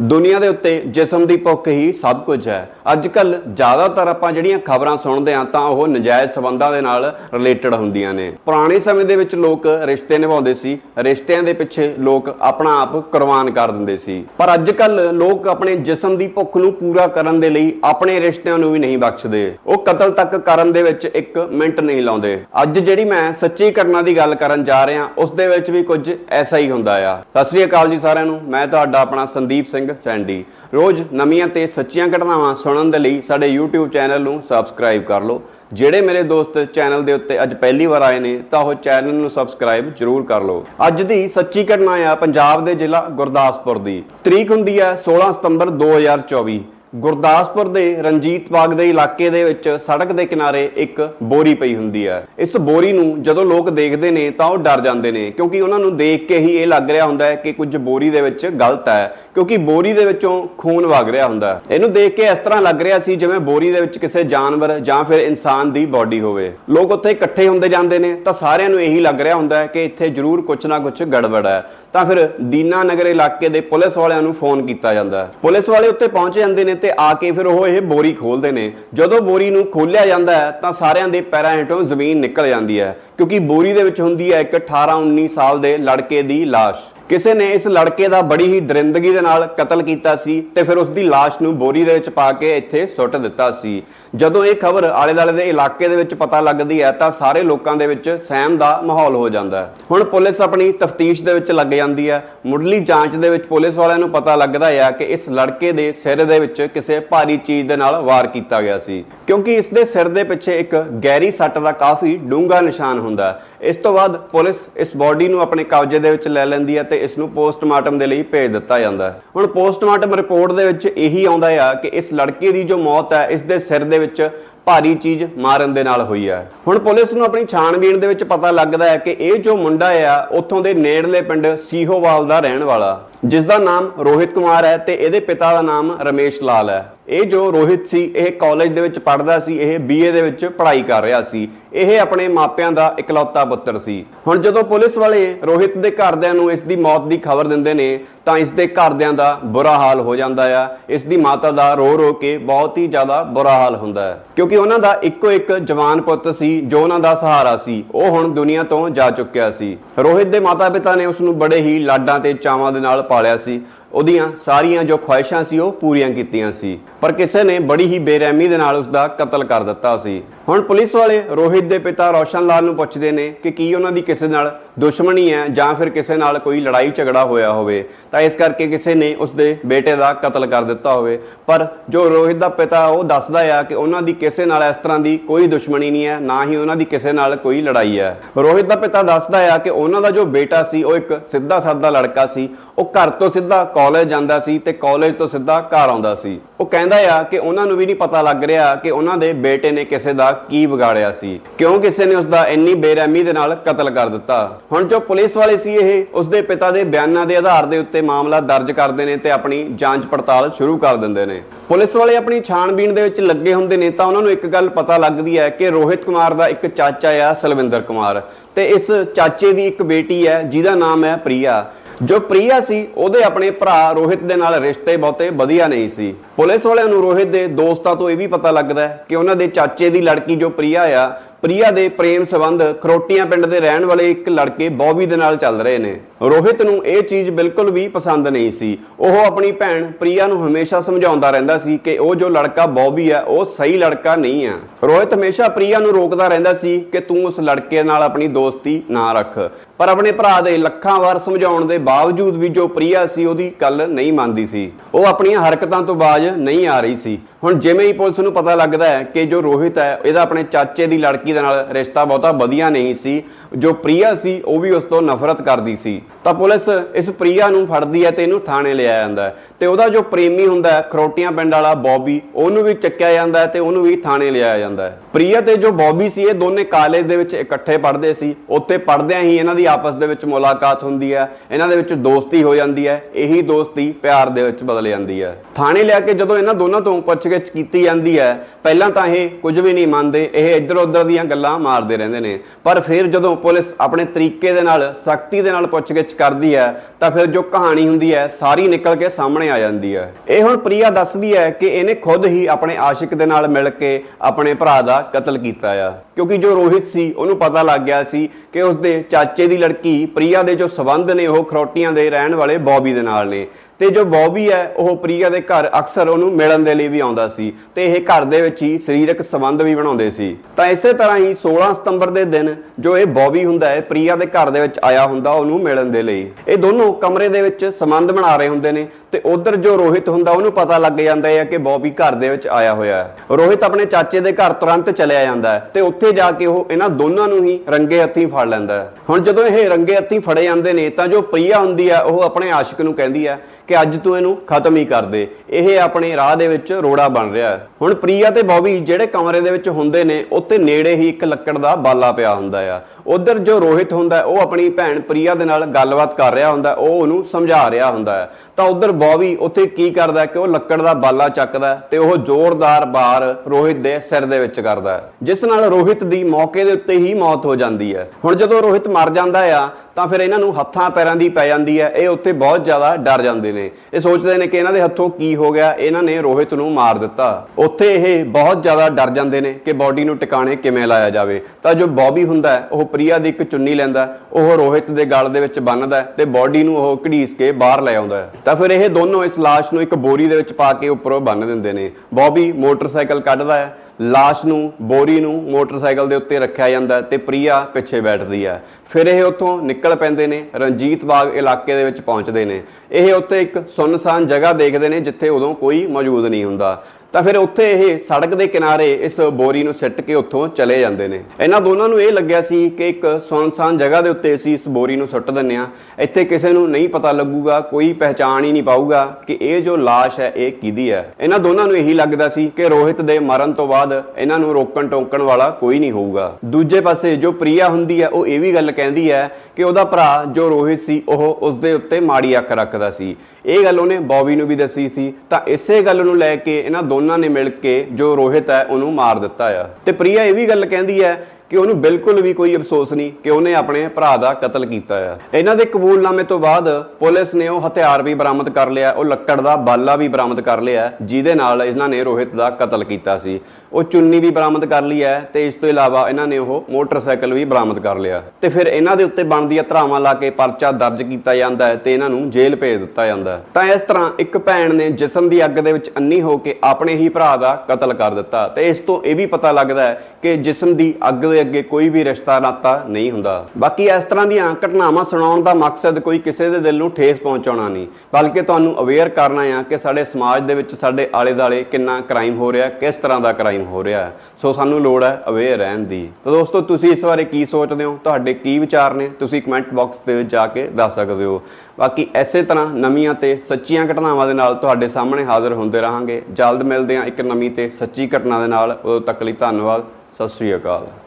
ਦੁਨੀਆ ਦੇ ਉੱਤੇ ਜਿਸਮ ਦੀ ਭੁੱਖ ਹੀ ਸਭ ਕੁਝ ਹੈ। ਅੱਜ ਕੱਲ ਜ਼ਿਆਦਾਤਰ ਆਪਾਂ ਜਿਹੜੀਆਂ ਖਬਰਾਂ ਸੁਣਦੇ ਹਾਂ ਤਾਂ ਉਹ ਨਜਾਇਜ਼ ਸਬੰਧਾਂ ਦੇ ਨਾਲ ਰਿਲੇਟਡ ਹੁੰਦੀਆਂ ਨੇ। ਪੁਰਾਣੇ ਸਮੇਂ ਦੇ ਵਿੱਚ ਲੋਕ ਰਿਸ਼ਤੇ ਨਿਭਾਉਂਦੇ ਸੀ। ਰਿਸ਼ਤਿਆਂ ਦੇ ਪਿੱਛੇ ਲੋਕ ਆਪਣਾ ਆਪ ਕੁਰਬਾਨ ਕਰ ਦਿੰਦੇ ਸੀ। ਪਰ ਅੱਜ ਕੱਲ ਲੋਕ ਆਪਣੇ ਜਿਸਮ ਦੀ ਭੁੱਖ ਨੂੰ ਪੂਰਾ ਕਰਨ ਦੇ ਲਈ ਆਪਣੇ ਰਿਸ਼ਤਿਆਂ ਨੂੰ ਵੀ ਨਹੀਂ ਬਖਸ਼ਦੇ। ਉਹ ਕਤਲ ਤੱਕ ਕਰਨ ਦੇ ਵਿੱਚ ਇੱਕ ਮਿੰਟ ਨਹੀਂ ਲਾਉਂਦੇ। ਅੱਜ ਜਿਹੜੀ ਮੈਂ ਸੱਚੀ ਘਟਨਾ ਦੀ ਗੱਲ ਕਰਨ ਜਾ ਰਿਹਾ, ਉਸ ਦੇ ਵਿੱਚ ਵੀ ਕੁਝ ਐਸਾ ਹੀ ਹੁੰਦਾ ਆ। ਸਤਿ ਸ੍ਰੀ ਅਕਾਲ ਜੀ ਸਾਰਿਆਂ ਨੂੰ। ਮੈਂ ਤੁਹਾਡਾ ਆਪਣਾ ਸੰਦੀਪ ਸਿੰਘ ਸੈਂਡੀ। ਰੋਜ਼ ਨਵੀਆਂ ਤੇ ਸੱਚੀਆਂ ਘਟਨਾਵਾਂ ਸੁਣਨ ਦੇ ਲਈ ਸਾਡੇ YouTube ਚੈਨਲ ਨੂੰ ਸਬਸਕ੍ਰਾਈਬ ਕਰ ਲਓ। ਜਿਹੜੇ ਮੇਰੇ ਦੋਸਤ ਚੈਨਲ ਦੇ ਉੱਤੇ ਅੱਜ ਪਹਿਲੀ ਵਾਰ ਆਏ ਨੇ, ਤਾਂ ਉਹ ਚੈਨਲ ਨੂੰ ਸਬਸਕ੍ਰਾਈਬ ਜ਼ਰੂਰ ਕਰ ਲਓ। ਅੱਜ ਦੀ ਸੱਚੀ ਘਟਨਾ ਆ ਪੰਜਾਬ ਦੇ ਜ਼ਿਲ੍ਹਾ ਗੁਰਦਾਸਪੁਰ ਦੀ। ਤਰੀਕ ਹੁੰਦੀ ਹੈ 16 ਸਤੰਬਰ 2024 ਗੁਰਦਾਸਪੁਰ ਦੇ ਰਣਜੀਤ ਬਾਗ ਦੇ ਇਲਾਕੇ ਦੇ ਵਿੱਚ ਸੜਕ ਦੇ ਕਿਨਾਰੇ ਇੱਕ ਬੋਰੀ ਪਈ ਹੁੰਦੀ ਹੈ। ਇਸ ਬੋਰੀ ਨੂੰ ਜਦੋਂ ਲੋਕ ਦੇਖਦੇ ਨੇ ਤਾਂ ਉਹ ਡਰ ਜਾਂਦੇ ਨੇ, ਕਿਉਂਕਿ ਉਹਨਾਂ ਨੂੰ ਦੇਖ ਕੇ ਹੀ ਇਹ ਲੱਗ ਰਿਹਾ ਹੁੰਦਾ ਹੈ ਕਿ ਕੁਝ ਬੋਰੀ ਦੇ ਵਿੱਚ ਗਲਤ ਹੈ, ਕਿਉਂਕਿ ਬੋਰੀ ਦੇ ਵਿੱਚੋਂ ਖੂਨ ਵਗ ਰਿਹਾ ਹੁੰਦਾ ਹੈ। ਇਹਨੂੰ ਦੇਖ ਕੇ ਇਸ ਤਰ੍ਹਾਂ ਲੱਗ ਰਿਹਾ ਸੀ ਜਿਵੇਂ ਬੋਰੀ ਦੇ ਵਿੱਚ ਕਿਸੇ ਜਾਨਵਰ ਜਾਂ ਫਿਰ ਇਨਸਾਨ ਦੀ ਬਾਡੀ ਹੋਵੇ। ਲੋਕ ਉੱਥੇ ਇਕੱਠੇ ਹੁੰਦੇ ਜਾਂਦੇ ਨੇ, ਤਾਂ ਸਾਰਿਆਂ ਨੂੰ ਇਹੀ ਲੱਗ ਰਿਹਾ ਹੁੰਦਾ ਹੈ ਕਿ ਇੱਥੇ ਜ਼ਰੂਰ ਕੁਝ ਨਾ ਕੁਝ ਗੜਬੜ ਹੈ। ਤਾਂ ਫਿਰ ਦੀਨਾ ਨਗਰ ਇਲਾਕੇ ਦੇ ਪੁਲਿਸ ਵਾਲਿਆਂ ਨੂੰ ਫੋਨ ਕੀਤਾ ਜਾਂਦਾ ਹੈ। ਪੁਲਿਸ ਵਾਲੇ ਉੱਥੇ ਪਹੁੰਚ ਜਾਂਦੇ ਨੇ ਤੇ ਆ ਕੇ ਫਿਰ ਉਹ ਇਹ ਬੋਰੀ ਖੋਲਦੇ ਨੇ। ਜਦੋਂ ਬੋਰੀ ਨੂੰ ਖੋਲਿਆ ਜਾਂਦਾ ਹੈ, ਤਾਂ ਸਾਰਿਆਂ ਦੇ ਪੈਰਾਂ ਹੇਠੋਂ ਜ਼ਮੀਨ ਨਿਕਲ ਜਾਂਦੀ ਹੈ। ਕਿਉਂਕਿ ਬੋਰੀ ਦੇ ਵਿੱਚ ਹੁੰਦੀ ਹੈ ਇੱਕ 18 19 ਸਾਲ ਦੇ ਲੜਕੇ ਦੀ ਲਾਸ਼। ਕਿਸੇ ਨੇ ਇਸ ਲੜਕੇ ਦਾ ਬੜੀ ਹੀ ਦਰਿੰਦਗੀ ਦੇ ਨਾਲ ਕਤਲ ਕੀਤਾ ਸੀ ਤੇ ਫਿਰ ਉਸ ਦੀ ਲਾਸ਼ ਨੂੰ ਬੋਰੀ ਦੇ ਵਿੱਚ ਪਾ ਕੇ ਇੱਥੇ ਸੁੱਟ ਦਿੱਤਾ ਸੀ। ਜਦੋਂ ਇਹ ਖਬਰ ਆਲੇ-ਦਾਲੇ ਦੇ ਇਲਾਕੇ ਦੇ ਵਿੱਚ ਪਤਾ ਲੱਗਦੀ ਹੈ ਤਾਂ ਸਾਰੇ ਲੋਕਾਂ ਦੇ ਵਿੱਚ ਸਹਿਮ ਦਾ ਮਾਹੌਲ ਹੋ ਜਾਂਦਾ ਹੈ। ਹੁਣ ਪੁਲਿਸ ਆਪਣੀ ਤਫਤੀਸ਼ ਦੇ ਵਿੱਚ ਲੱਗ ਜਾਂਦੀ ਹੈ। ਮੁੱਢਲੀ ਜਾਂਚ ਦੇ ਵਿੱਚ ਪੁਲਿਸ ਵਾਲਿਆਂ ਨੂੰ ਪਤਾ ਲੱਗਦਾ ਹੈ ਕਿ ਇਸ ਲੜਕੇ ਦੇ ਸਿਰ ਦੇ ਵਿੱਚ ਕਿਸੇ ਭਾਰੀ ਚੀਜ਼ ਦੇ ਨਾਲ ਵਾਰ ਕੀਤਾ ਗਿਆ ਸੀ। ਕਿਉਂਕਿ ਇਸ ਦੇ ਸਿਰ ਦੇ ਪਿੱਛੇ ਇੱਕ ਗਹਿਰੀ ਸੱਟ ਦਾ ਕਾਫੀ ਡੂੰਘਾ ਨਿਸ਼ਾਨ ਹੁੰਦਾ ਇਸ ਤੋਂ ਬਾਅਦ ਪੁਲਿਸ ਇਸ ਬਾਡੀ ਨੂੰ ਆਪਣੇ ਕਬਜ਼ੇ ਦੇ ਵਿੱਚ ਲੈ ਲੈਂਦੀ ਹੈ ਤੇ ਇਸ ਨੂੰ ਪੋਸਟਮਾਰਟਮ ਦੇ ਲਈ ਭੇਜ ਦਿੱਤਾ ਜਾਂਦਾ ਹੈ। ਹੁਣ ਪੋਸਟਮਾਰਟਮ ਰਿਪੋਰਟ ਦੇ ਵਿੱਚ ਇਹੀ ਆਉਂਦਾ ਆ ਕਿ ਇਸ ਲੜਕੇ ਦੀ ਜੋ ਮੌਤ ਹੈ, ਇਸ ਦੇ ਸਿਰ ਦੇ ਵਿੱਚ ਭਾਰੀ ਚੀਜ਼ ਮਾਰਨ ਦੇ ਨਾਲ ਹੋਈ ਹੈ ਹੁਣ ਪੁਲਿਸ ਨੂੰ ਆਪਣੀ ਛਾਣਬੀਣ ਦੇ ਵਿੱਚ ਪਤਾ ਲੱਗਦਾ ਹੈ ਕਿ ਇਹ ਜੋ ਮੁੰਡਾ ਆ, ਉੱਥੋਂ ਦੇ ਨੇੜਲੇ ਪਿੰਡ ਸੀਹੋਵਾਲ ਦਾ ਰਹਿਣ ਵਾਲਾ। ਜਿਸ ਦਾ ਨਾਮ ਰੋਹਿਤ ਕੁਮਾਰ ਹੈ ਤੇ ਇਹਦੇ ਪਿਤਾ ਦਾ ਨਾਮ ਰਮੇਸ਼ ਲਾਲ ਹੈ। ਇਹ ਜੋ ਰੋਹਿਤ ਸੀ, ਇਹ ਕਾਲਜ ਦੇ ਵਿੱਚ ਪੜ੍ਹਦਾ ਸੀ, ਇਹ ਬੀਏ ਦੇ ਵਿੱਚ ਪੜ੍ਹਾਈ ਕਰ ਰਿਹਾ ਸੀ। ਇਹ ਆਪਣੇ ਮਾਪਿਆਂ ਦਾ ਇਕਲੌਤਾ ਪੁੱਤਰ ਸੀ। ਹੁਣ ਜਦੋਂ ਪੁਲਿਸ ਵਾਲੇ ਰੋਹਿਤ ਦੇ ਘਰਦਿਆਂ ਨੂੰ ਇਸ ਦੀ ਮੌਤ ਦੀ ਖਬਰ ਦਿੰਦੇ ਨੇ, ਤਾਂ ਇਸ ਦੇ ਘਰਦਿਆਂ ਦਾ ਬੁਰਾ ਹਾਲ ਹੋ ਜਾਂਦਾ ਆ। ਇਸ ਦੀ ਮਾਤਾ ਦਾ ਰੋ ਰੋ ਕੇ ਬਹੁਤ ਹੀ ਜ਼ਿਆਦਾ ਬੁਰਾ ਹਾਲ ਹੁੰਦਾ ਹੈ। ਕਿਉਂਕਿ ਉਹਨਾਂ ਦਾ ਇੱਕੋ ਇੱਕ ਜਵਾਨ ਪੁੱਤ ਸੀ, ਜੋ ਉਹਨਾਂ ਦਾ ਸਹਾਰਾ ਸੀ, ਉਹ ਹੁਣ ਦੁਨੀਆ ਤੋਂ ਜਾ ਚੁੱਕਿਆ ਸੀ। ਰੋਹਿਤ ਦੇ ਮਾਤਾ-ਪਿਤਾ ਨੇ ਉਸ ਨੂੰ ਬੜੇ ਹੀ ਲਾਡਾਂ ਤੇ ਚਾਵਾਂ ਦੇ ਨਾਲ ਪਾਲਿਆ ਸੀ। ਉਹਦੀਆਂ ਸਾਰੀਆਂ ਜੋ ਖੁਆਇਸ਼ਾਂ ਸੀ ਉਹ ਪੂਰੀਆਂ ਕੀਤੀਆਂ ਸੀ। ਪਰ ਕਿਸੇ ਨੇ ਬੜੀ ਹੀ ਬੇਰਹਿਮੀ ਦੇ ਨਾਲ ਉਸ ਦਾ ਕਤਲ ਕਰ ਦਿੱਤਾ ਸੀ। ਹੁਣ ਪੁਲਿਸ ਵਾਲੇ ਰੋਹਿਤ ਦੇ ਪਿਤਾ ਰੋਸ਼ਨ ਲਾਲ ਨੂੰ ਪੁੱਛਦੇ ਨੇ ਕਿ ਕੀ ਉਹਨਾਂ ਦੀ ਕਿਸੇ ਨਾਲ ਦੁਸ਼ਮਣੀ ਹੈ ਜਾਂ ਫਿਰ ਕਿਸੇ ਨਾਲ ਕੋਈ ਲੜਾਈ ਝਗੜਾ ਹੋਇਆ ਹੋਵੇ। ਤਾਂ ਇਸ ਕਰਕੇ ਕਿਸੇ ਨੇ ਉਸ ਦੇ ਬੇਟੇ ਦਾ ਕਤਲ ਕਰ ਦਿੱਤਾ ਹੋਵੇ। ਪਰ ਜੋ ਰੋਹਿਤ ਦਾ ਪਿਤਾ ਉਹ ਦੱਸਦਾ ਆ ਕਿ ਉਹਨਾਂ ਦੀ ਕਿਸੇ ਨਾਲ ਇਸ ਤਰ੍ਹਾਂ ਦੀ ਕੋਈ ਦੁਸ਼ਮਣੀ ਨਹੀਂ ਹੈ, ਨਾ ਹੀ ਉਹਨਾਂ ਦੀ ਕਿਸੇ ਨਾਲ ਕੋਈ ਲੜਾਈ ਹੈ। ਰੋਹਿਤ ਦਾ ਪਿਤਾ ਦੱਸਦਾ ਆ ਕਿ ਉਹਨਾਂ ਦਾ ਜੋ ਬੇਟਾ ਸੀ, ਉਹ ਇੱਕ ਸਿੱਧਾ ਸਾਦਾ ਲੜਕਾ ਸੀ। ਉਹ ਘਰ ਤੋਂ ਸਿੱਧਾ ਕਾਲਜ ਜਾਂਦਾ ਸੀ ਤੇ ਕਾਲਜ ਤੋਂ ਸਿੱਧਾ ਘਰ ਆਉਂਦਾ ਸੀ। ਉਹ ਕਹਿੰਦਾ ਆ ਕਿ ਉਹਨਾਂ ਨੂੰ ਵੀ ਨਹੀਂ ਪਤਾ ਲੱਗ ਰਿਹਾ ਕਿ ਉਹਨਾਂ ਦੇ ਬੇਟੇ ਨੇ ਕਿਸੇ ਦਾ ਕੀ ਵਿਗਾੜਿਆ ਸੀ। ਕਿਉਂ ਕਿਸੇ ਨੇ ਉਸ ਦਾ ਇੰਨੀ ਬੇਰਹਿਮੀ ਦੇ ਨਾਲ ਕਤਲ ਕਰ ਦਿੱਤਾ? ਹੁਣ ਜੋ ਪੁਲਿਸ ਵਾਲੇ ਸੀ ਇਹ ਉਸ ਦੇ ਪਿਤਾ ਦੇ ਬਿਆਨਾਂ ਦੇ ਆਧਾਰ ਦੇ ਉੱਤੇ ਮਾਮਲਾ ਦਰਜ ਕਰਦੇ ਨੇ ਤੇ ਆਪਣੀ ਜਾਂਚ ਪੜਤਾਲ ਸ਼ੁਰੂ ਕਰ ਦਿੰਦੇ ਨੇ। ਪੁਲਿਸ ਵਾਲੇ ਆਪਣੀ ਛਾਣਬੀਣ ਦੇ ਵਿੱਚ ਲੱਗੇ ਹੁੰਦੇ ਨੇ ਤਾਂ ਉਹਨਾਂ ਨੂੰ ਇੱਕ ਗੱਲ ਪਤਾ ਲੱਗਦੀ ਹੈ ਕਿ ਰੋਹਿਤ ਕੁਮਾਰ ਦਾ ਇੱਕ ਚਾਚਾ ਆ, ਸਲਵਿੰਦਰ ਕੁਮਾਰ। ਤੇ ਇਸ ਚਾਚੇ ਦੀ ਇੱਕ ਬੇਟੀ ਹੈ, ਜਿਹਦਾ ਨਾਮ ਹੈ ਪ੍ਰੀਆ। ਜੋ ਪ੍ਰੀਆ ਸੀ, ਉਹਦੇ ਆਪਣੇ ਭਰਾ ਰੋਹਿਤ ਦੇ ਨਾਲ ਰਿਸ਼ਤੇ ਬਹੁਤੇ ਵਧੀਆ ਨਹੀਂ ਸੀ। ਪੁਲਿਸ ਵਾਲਿਆਂ ਨੂੰ ਰੋਹਿਤ ਦੇ ਦੋਸਤਾਂ ਤੋਂ ਇਹ ਵੀ ਪਤਾ ਲੱਗਦਾ ਕਿ ਉਹਨਾਂ ਦੇ ਚਾਚੇ ਦੀ ਲੜਕੀ ਜੋ ਪ੍ਰਿਆ ਆ ਪ੍ਰਿਆ ਦੇ ਪ੍ਰੇਮ ਸੰਬੰਧ ਖਰੋਟੀਆਂ ਪਿੰਡ ਦੇ ਰਹਿਣ ਵਾਲੇ ਇੱਕ ਲੜਕੇ ਬੌਬੀ ਦੇ ਨਾਲ ਚੱਲ ਰਹੇ ਨੇ। ਰੋਹਿਤ ਨੂੰ ਇਹ ਚੀਜ਼ ਬਿਲਕੁਲ ਵੀ ਪਸੰਦ ਨਹੀਂ ਸੀ। ਉਹ ਆਪਣੀ ਭੈਣ ਪ੍ਰਿਆ ਨੂੰ ਹਮੇਸ਼ਾ ਸਮਝਾਉਂਦਾ ਰਹਿੰਦਾ ਸੀ ਕਿ ਉਹ ਜੋ ਲੜਕਾ ਬੌਬੀ ਹੈ ਉਹ ਸਹੀ ਲੜਕਾ ਨਹੀਂ ਹੈ ਰੋਹਿਤ ਹਮੇਸ਼ਾ ਪ੍ਰਿਆ ਨੂੰ ਰੋਕਦਾ ਰਹਿੰਦਾ ਸੀ ਕਿ ਤੂੰ ਉਸ ਲੜਕੇ ਨਾਲ ਆਪਣੀ ਦੋਸਤੀ ਨਾ ਰੱਖ। ਪਰ ਆਪਣੇ ਭਰਾ ਦੇ ਲੱਖਾਂ ਵਾਰ ਸਮਝਾਉਣ ਦੇ ਬਾਵਜੂਦ ਵੀ ਜੋ ਪ੍ਰਿਆ ਸੀ, ਉਹਦੀ ਗੱਲ ਨਹੀਂ ਮੰਨਦੀ ਸੀ। ਉਹ ਆਪਣੀਆਂ ਹਰਕਤਾਂ ਤੋਂ ਬਾਜ ਨਹੀਂ ਆ ਰਹੀ ਸੀ। ਹੁਣ ਜਿਵੇਂ ਹੀ ਪੁਲਿਸ ਨੂੰ ਪਤਾ ਲੱਗਦਾ ਹੈ ਕਿ ਜੋ ਰੋਹਿਤ ਹੈ, ਇਹਦਾ ਆਪਣੇ ਚਾਚੇ ਦੀ ਲੜਕੀ ਦੇ ਨਾਲ ਰਿਸ਼ਤਾ ਬਹੁਤਾ ਵਧੀਆ ਨਹੀਂ ਸੀ। ਜੋ ਪ੍ਰਿਆ ਸੀ, ਉਹ ਵੀ ਉਸ ਤੋਂ ਨਫ਼ਰਤ ਕਰਦੀ ਸੀ। ਤਾਂ ਪੁਲਿਸ ਇਸ ਪ੍ਰਿਆ ਨੂੰ ਫੜਦੀ ਹੈ ਤੇ ਇਹਨੂੰ ਥਾਣੇ ਲਿਆ ਜਾਂਦਾ ਹੈ। ਤੇ ਉਹਦਾ ਜੋ ਪ੍ਰੇਮੀ ਹੁੰਦਾ ਖਰੋਟੀਆਂ ਪਿੰਡ ਵਾਲਾ ਬੌਬੀ, ਉਹਨੂੰ ਵੀ ਚੱਕਿਆ ਜਾਂਦਾ ਹੈ ਤੇ ਉਹਨੂੰ ਵੀ ਥਾਣੇ ਲਿਆਇਆ ਜਾਂਦਾ ਹੈ। ਪ੍ਰਿਆ ਤੇ ਜੋ ਬੌਬੀ ਸੀ, ਇਹ ਦੋਨੇ ਕਾਲਜ ਦੇ ਵਿੱਚ ਇਕੱਠੇ ਪੜ੍ਹਦੇ ਸੀ। ਉੱਥੇ ਪੜ੍ਹਦਿਆਂ ਹੀ ਇਹਨਾਂ ਦੀ ਆਪਸ ਦੇ ਵਿੱਚ ਮੁਲਾਕਾਤ ਹੁੰਦੀ ਹੈ, ਇਹਨਾਂ ਦੇ ਵਿੱਚ ਦੋਸਤੀ ਹੋ ਜਾਂਦੀ ਹੈ, ਇਹੀ ਦੋਸਤੀ ਪਿਆਰ ਦੇ ਵਿੱਚ ਬਦਲ ਜਾਂਦੀ ਹੈ। ਥਾਣੇ ਲਿਆ ਕੇ ਜਦੋਂ ਇਹਨਾਂ ਦੋਨਾਂ ਤੋਂ ਪੁੱਛਗਿੱਛ ਕੀਤੀ ਜਾਂਦੀ ਹੈ, ਪਹਿਲਾਂ ਤਾਂ ਇਹ ਕੁਝ ਵੀ ਨਹੀਂ ਮੰਨਦੇ, ਇਹ ਇੱਧਰ ਉੱਧਰ ਦੀਆਂ ਦੀਆਂ ਗੱਲਾਂ ਮਾਰਦੇ ਰਹਿੰਦੇ ਨੇ। ਪਰ ਫਿਰ ਜਦੋਂ ਪੁਲਿਸ ਆਪਣੇ ਤਰੀਕੇ ਦੇ ਨਾਲ, ਸਖਤੀ ਦੇ ਨਾਲ ਪੁੱਛਗਿੱਛ ਕਰਦੀ ਹੈ, ਤਾਂ ਫਿਰ ਜੋ ਕਹਾਣੀ ਹੁੰਦੀ ਹੈ, ਸਾਰੀ ਨਿਕਲ ਕੇ ਸਾਹਮਣੇ ਆ ਜਾਂਦੀ ਹੈ। ਇਹ ਹੁਣ ਪ੍ਰਿਆ ਦੱਸਦੀ ਹੈ ਕਿ ਇਹਨੇ ਖੁਦ ਹੀ ਆਪਣੇ ਆਸ਼ਿਕ ਦੇ ਨਾਲ ਮਿਲ ਕੇ ਆਪਣੇ ਭਰਾ ਦਾ ਕਤਲ ਕੀਤਾ ਆ। ਕਿਉਂਕਿ ਜੋ ਰੋਹਿਤ ਸੀ, ਉਹਨੂੰ ਪਤਾ ਲੱਗ ਗਿਆ ਸੀ ਕਿ ਉਸਦੇ ਚਾਚੇ ਦੀ ਲੜਕੀ, ਪ੍ਰਿਆ ਦੇ ਜੋ ਸਬੰਧ ਨੇ, ਉਹ ਖਰੋਟੀਆਂ ਦੇ ਰਹਿਣ ਵਾਲੇ ਬੌਬੀ ਦੇ ਨਾਲ ਨੇ। ਤੇ ਜੋ ਬੌਬੀ ਹੈ, ਉਹ ਪ੍ਰੀਆ ਦੇ ਘਰ ਅਕਸਰ ਉਹਨੂੰ ਮਿਲਣ ਦੇ ਲਈ ਵੀ ਆਉਂਦਾ ਸੀ ਤੇ ਇਹ ਘਰ ਦੇ ਵਿੱਚ ਹੀ ਸਰੀਰਕ ਸੰਬੰਧ ਵੀ ਬਣਾਉਂਦੇ ਸੀ। ਤਾਂ ਇਸੇ ਤਰ੍ਹਾਂ ਹੀ 16 ਸਤੰਬਰ ਦੇ ਦਿਨ ਜੋ ਇਹ ਬੌਬੀ ਹੁੰਦਾ ਹੈ, ਪ੍ਰੀਆ ਦੇ ਘਰ ਦੇ ਵਿੱਚ ਆਇਆ ਹੁੰਦਾ ਉਹਨੂੰ ਮਿਲਣ ਦੇ ਲਈ। ਇਹ ਦੋਨੋਂ ਕਮਰੇ ਦੇ ਵਿੱਚ ਸੰਬੰਧ ਬਣਾ ਰਹੇ ਹੁੰਦੇ ਨੇ ਤੇ ਉਧਰ ਜੋ ਰੋਹਿਤ ਹੁੰਦਾ, ਉਹਨੂੰ ਪਤਾ ਲੱਗ ਜਾਂਦਾ ਹੈ ਕਿ ਬੌਬੀ ਘਰ ਦੇ ਵਿੱਚ ਆਇਆ ਹੋਇਆ ਹੈ। ਰੋਹਿਤ ਆਪਣੇ ਚਾਚੇ ਦੇ ਘਰ ਤੁਰੰਤ ਚਲਿਆ ਜਾਂਦਾ ਹੈ ਤੇ ਉੱਥੇ ਜਾ ਕੇ ਉਹ ਇਹਨਾਂ ਦੋਨਾਂ ਨੂੰ ਹੀ ਰੰਗੇ ਹੱਥੀਂ ਫੜ ਲੈਂਦਾ ਹੈ। ਹੁਣ ਜਦੋਂ ਇਹ ਰੰਗੇ ਹੱਥੀਂ ਫੜੇ ਜਾਂਦੇ ਨੇ, ਤਾਂ ਜੋ ਪ੍ਰਿਆ ਹੁੰਦੀ ਹੈ, ਉਹ ਆਪਣੇ ਆਸ਼ਿਕ ਨੂੰ ਕਹਿੰਦੀ ਹੈ ਕਿ ਅੱਜ ਤੂੰ ਇਹਨੂੰ ਖਤਮ ਹੀ ਕਰ ਦੇ। ਇਹ ਆਪਣੇ ਰਾਹ ਦੇ ਵਿੱਚ ਰੋੜਾ ਬਣ ਰਿਹਾ ਹੈ। ਹੁਣ ਪ੍ਰੀਆ ਤੇ ਬੌਬੀ ਜਿਹੜੇ ਕਮਰੇ ਦੇ ਵਿੱਚ ਹੁੰਦੇ ਨੇ, ਉੱਥੇ ਨੇੜੇ ਹੀ ਇੱਕ ਲੱਕੜ ਦਾ ਬਾਲਾ ਪਿਆ ਹੁੰਦਾ ਆ ਉਧਰ ਜੋ ਰੋਹਿਤ ਹੁੰਦਾ ਉਹ ਆਪਣੀ ਭੈਣ ਪ੍ਰੀਆ ਦੇ ਨਾਲ ਗੱਲਬਾਤ ਕਰ ਰਿਹਾ ਹੁੰਦਾ ਉਹ ਉਹਨੂੰ ਸਮਝਾ ਰਿਹਾ ਹੁੰਦਾ ਹੈ। ਤਾਂ ਉਧਰ ਬੌਬੀ, ਉੱਥੇ ਕੀ ਕਰਦਾ ਕਿ ਉਹ ਲੱਕੜ ਦਾ ਬਾਲਾ ਚੱਕਦਾ ਤੇ ਉਹ ਜ਼ੋਰਦਾਰ ਬਾਰ ਰੋਹਿਤ ਦੇ ਸਿਰ ਦੇ ਵਿੱਚ ਕਰਦਾ ਜਿਸ ਨਾਲ ਰੋਹਿਤ ਦੀ ਮੌਕੇ ਦੇ ਉੱਤੇ ਹੀ ਮੌਤ ਹੋ ਜਾਂਦੀ ਹੈ। ਹੁਣ ਜਦੋਂ ਰੋਹਿਤ ਮਰ ਜਾਂਦਾ ਆ, ਤਾਂ ਫਿਰ ਇਹਨਾਂ ਨੂੰ ਹੱਥਾਂ ਪੈਰਾਂ ਦੀ ਪੈ ਜਾਂਦੀ ਹੈ। ਇਹ ਉੱਥੇ ਬਹੁਤ ਜ਼ਿਆਦਾ ਡਰ ਜਾਂਦੇ ਨੇ। ਇਹ ਸੋਚਦੇ ਨੇ ਕਿ ਇਹਨਾਂ ਦੇ ਹੱਥੋਂ ਕੀ ਹੋ ਗਿਆ, ਇਹਨਾਂ ਨੇ ਰੋਹਿਤ ਨੂੰ ਮਾਰ ਦਿੱਤਾ। ਉੱਥੇ ਇਹ ਬਹੁਤ ਜ਼ਿਆਦਾ ਡਰ ਜਾਂਦੇ ਨੇ ਕਿ ਬਾਡੀ ਨੂੰ ਟਿਕਾਣੇ ਕਿਵੇਂ ਲਾਇਆ ਜਾਵੇ। ਤਾਂ ਜੋ ਬੌਬੀ ਹੁੰਦਾ ਉਹ ਪ੍ਰਿਆ ਦੀ ਇੱਕ ਚੁੰਨੀ ਲੈਂਦਾ ਉਹ ਰੋਹਿਤ ਦੇ ਗਲ ਦੇ ਵਿੱਚ ਬੰਨਦਾ ਤੇ ਬਾਡੀ ਨੂੰ ਉਹ ਘੜੀਸ ਕੇ ਬਾਹਰ ਲੈ ਆਉਂਦਾ ਹੈ। ਤਾਂ ਫਿਰ ਇਹ ਦੋਨੋਂ ਇਸ ਲਾਸ਼ ਨੂੰ ਇੱਕ ਬੋਰੀ ਦੇ ਵਿੱਚ ਪਾ ਕੇ ਉੱਪਰੋਂ ਬੰਨ੍ਹ ਦਿੰਦੇ ਨੇ। ਬੌਬੀ ਮੋਟਰਸਾਈਕਲ ਕੱਢਦਾ ਹੈ। ਲਾਸ਼ ਨੂੰ, ਬੋਰੀ ਨੂੰ ਮੋਟਰਸਾਈਕਲ ਦੇ ਉੱਤੇ ਰੱਖਿਆ ਜਾਂਦਾ ਹੈ ਤੇ ਪ੍ਰਿਆ ਪਿੱਛੇ ਬੈਠਦੀ ਹੈ। ਫਿਰ ਇਹ ਉੱਥੋਂ ਨਿਕਲ ਪੈਂਦੇ ਨੇ, ਰਣਜੀਤ ਬਾਗ ਇਲਾਕੇ ਦੇ ਵਿੱਚ ਪਹੁੰਚਦੇ ਨੇ। ਇਹ ਉੱਥੇ ਇੱਕ ਸੁੰਨਸਾਨ ਜਗ੍ਹਾ ਦੇਖਦੇ ਨੇ ਜਿੱਥੇ ਉਦੋਂ ਕੋਈ ਮੌਜੂਦ ਨਹੀਂ ਹੁੰਦਾ। ਤਾਂ ਫਿਰ ਉੱਥੇ ਇਹ ਸੜਕ ਦੇ ਕਿਨਾਰੇ ਇਸ ਬੋਰੀ ਨੂੰ ਸਿੱਟ ਕੇ ਉੱਥੋਂ ਚਲੇ ਜਾਂਦੇ ਨੇ। ਇਹਨਾਂ ਦੋਨਾਂ ਨੂੰ ਇਹ ਲੱਗਿਆ ਸੀ ਕਿ ਇੱਕ ਸੁੰਨਸਾਨ ਜਗ੍ਹਾ ਦੇ ਉੱਤੇ ਅਸੀਂ ਇਸ ਬੋਰੀ ਨੂੰ ਸੁੱਟ ਦਿੰਨੇ ਆ ਇੱਥੇ ਕਿਸੇ ਨੂੰ ਨਹੀਂ ਪਤਾ ਲੱਗੂਗਾ, ਕੋਈ ਪਹਿਚਾਣ ਹੀ ਨਹੀਂ ਪਾਊਗਾ ਕਿ ਇਹ ਜੋ ਲਾਸ਼ ਹੈ, ਇਹ ਕਿਹਦੀ ਹੈ। ਇਹਨਾਂ ਦੋਨਾਂ ਨੂੰ ਇਹੀ ਲੱਗਦਾ ਸੀ ਕਿ ਰੋਹਿਤ ਦੇ ਮਰਨ ਤੋਂ ਬਾਅਦ ਇਹਨਾਂ ਨੂੰ ਰੋਕਣ ਟੋਕਣ ਵਾਲਾ ਕੋਈ ਨਹੀਂ ਹੋਊਗਾ। ਦੂਜੇ ਪਾਸੇ ਜੋ ਪ੍ਰਿਆ ਹੁੰਦੀ ਹੈ, ਉਹ ਇਹ ਵੀ ਗੱਲ ਕਹਿੰਦੀ ਹੈ ਕਿ ਉਹਦਾ ਭਰਾ ਜੋ ਰੋਹਿਤ ਸੀ, ਉਹ ਉਸ ਦੇ ਉੱਤੇ ਮਾੜੀ ਅੱਖ ਰੱਖਦਾ ਸੀ। ਇਹ ਗੱਲ ਉਹਨੇ ਬੌਬੀ ਨੂੰ ਵੀ ਦੱਸੀ ਸੀ। ਤਾਂ ਇਸੇ ਗੱਲ ਨੂੰ ਲੈ ਕੇ ਇਹਨਾਂ ਦੋਨਾਂ ਨੇ ਮਿਲ ਕੇ ਜੋ ਰੋਹਿਤ ਹੈ ਉਹਨੂੰ ਮਾਰ ਦਿੱਤਾ ਆ। ਤੇ ਪ੍ਰਿਆ ਇਹ ਵੀ ਗੱਲ ਕਹਿੰਦੀ ਹੈ ਕਿ ਉਹਨੂੰ ਬਿਲਕੁਲ ਵੀ ਕੋਈ ਅਫਸੋਸ ਨਹੀਂ ਕਿ ਉਹਨੇ ਆਪਣੇ ਭਰਾ ਦਾ ਕਤਲ ਕੀਤਾ ਆ। ਇਹਨਾਂ ਦੇ ਕਬੂਲਨਾਮੇ ਤੋਂ ਬਾਅਦ ਪੁਲਿਸ ਨੇ ਉਹ ਹਥਿਆਰ ਵੀ ਬਰਾਮਦ ਕਰ ਲਿਆ, ਉਹ ਲੱਕੜ ਦਾ ਬਾਲਾ ਵੀ ਬਰਾਮਦ ਕਰ ਲਿਆ, ਜਿਹਦੇ ਨਾਲ ਇਹਨਾਂ ਨੇ ਰੋਹਿਤ ਦਾ ਕਤਲ ਕੀਤਾ ਸੀ। ਉਹ ਚੁੰਨੀ ਵੀ ਬਰਾਮਦ ਕਰ ਲਈ ਹੈ ਤੇ ਇਸ ਤੋਂ ਇਲਾਵਾ ਇਹਨਾਂ ਨੇ ਉਹ ਮੋਟਰਸਾਈਕਲ ਵੀ ਬਰਾਮਦ ਕਰ ਲਿਆ। ਤੇ ਫਿਰ ਇਹਨਾਂ ਦੇ ਉੱਤੇ ਬਣਦੀਆਂ ਧਰਾਵਾਂ ਲਾ ਕੇ ਪਰਚਾ ਦਰਜ ਕੀਤਾ ਜਾਂਦਾ ਹੈ ਤੇ ਇਹਨਾਂ ਨੂੰ ਜੇਲ੍ਹ ਭੇਜ ਦਿੱਤਾ ਜਾਂਦਾ ਹੈ। ਤਾਂ ਇਸ ਤਰ੍ਹਾਂ ਇੱਕ ਭੈਣ ਨੇ ਜਿਸਮ ਦੀ ਅੱਗ ਦੇ ਵਿੱਚ ਅੰਨੀ ਹੋ ਕੇ ਆਪਣੇ ਹੀ ਭਰਾ ਦਾ ਕਤਲ ਕਰ ਦਿੱਤਾ। ਤੇ ਇਸ ਤੋਂ ਇਹ ਵੀ ਪਤਾ ਲੱਗਦਾ ਹੈ ਕਿ ਜਿਸਮ ਦੀ ਅੱਗ ਦੇ ਅੱਗੇ ਕੋਈ ਵੀ ਰਿਸ਼ਤਾ ਨਾਤਾ ਨਹੀਂ ਹੁੰਦਾ। ਬਾਕੀ ਇਸ ਤਰ੍ਹਾਂ ਦੀਆਂ ਘਟਨਾਵਾਂ ਸੁਣਾਉਣ ਦਾ ਮਕਸਦ ਕੋਈ ਕਿਸੇ ਦੇ ਦਿਲ ਨੂੰ ਠੇਸ ਪਹੁੰਚਾਉਣਾ ਨਹੀਂ। ਬਲਕਿ ਤੁਹਾਨੂੰ ਅਵੇਅਰ ਕਰਨਾ ਆ ਕਿ ਸਾਡੇ ਸਮਾਜ ਦੇ ਵਿੱਚ ਸਾਡੇ ਆਲੇ-ਦਾਲੇ ਕਿੰਨਾ ਕ੍ਰਾਈਮ ਹੋ ਰਿਹਾ, ਕਿਸ ਤਰ੍ਹਾਂ ਦਾ ਕ੍ਰਾਈਮ ਹੋ ਰਿਹਾ। ਸੋ ਸਾਨੂੰ ਲੋੜ ਹੈ ਅਵੇਅਰ ਰਹਿਣ ਦੀ। ਤਾਂ ਦੋਸਤੋ, ਤੁਸੀਂ ਇਸ ਬਾਰੇ ਕੀ ਸੋਚਦੇ ਹੋ? ਤੁਹਾਡੇ ਕੀ ਵਿਚਾਰ ਨੇ? ਤੁਸੀਂ ਕਮੈਂਟ ਬਾਕਸ ਦੇ ਵਿੱਚ ਜਾ ਕੇ ਦੱਸ ਸਕਦੇ ਹੋ। ਬਾਕੀ ਐਸੇ ਤਰ੍ਹਾਂ ਨਵੀਆਂ ਤੇ ਸੱਚੀਆਂ ਘਟਨਾਵਾਂ ਦੇ ਨਾਲ ਤੁਹਾਡੇ ਸਾਹਮਣੇ ਹਾਜ਼ਰ ਹੁੰਦੇ ਰਹਾਂਗੇ। ਜਲਦ ਮਿਲਦੇ ਹਾਂ ਇੱਕ ਨਵੀਂ ਤੇ ਸੱਚੀ ਘਟਨਾ ਦੇ ਨਾਲ। ਉਦੋਂ ਤੱਕ ਲਈ ਧੰਨਵਾਦ। ਸਤਿ ਸ੍ਰੀ ਅਕਾਲ।